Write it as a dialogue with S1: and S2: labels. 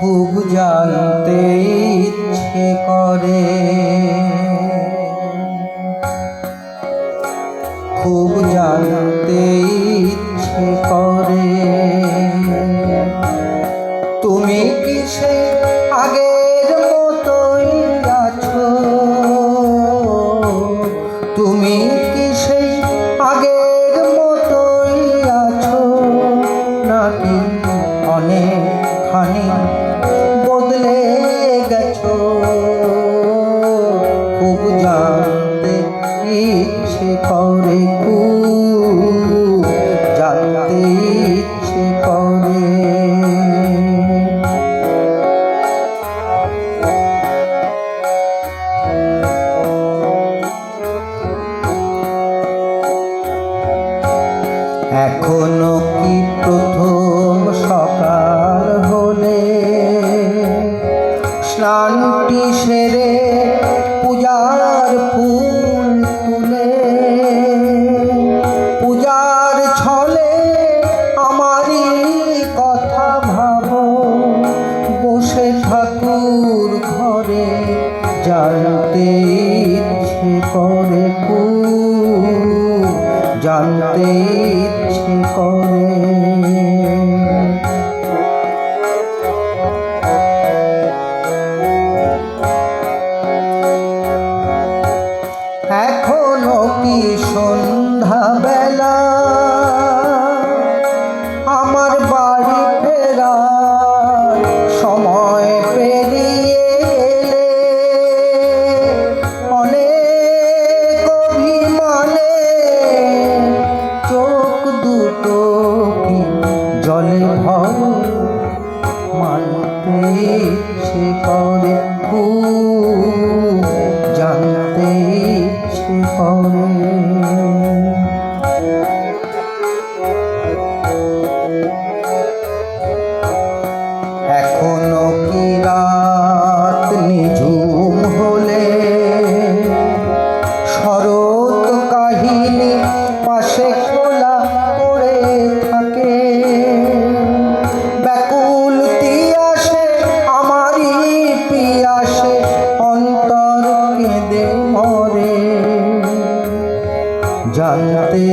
S1: খুব জানতে ইচ্ছে করে। খুব জানতে ইচ্ছে করে। তুমি কি সে আগের তুমি কি সেই আগের মতোই আছো? নাকি অনেকখানি এখনও কি প্রথম সকাল হলে? স্নানটি সেরে পূজার ফুল তুলে। পূজার ছলে আমারই কথা ভাবো। বসে ঠাকুর ঘরে জানতে জানতে ইচ্ছে করে। এখনও কি করে জানতে করে এখনও কি রাত নিঝুম হলে? শরৎ কাহিনী পাশে জানতে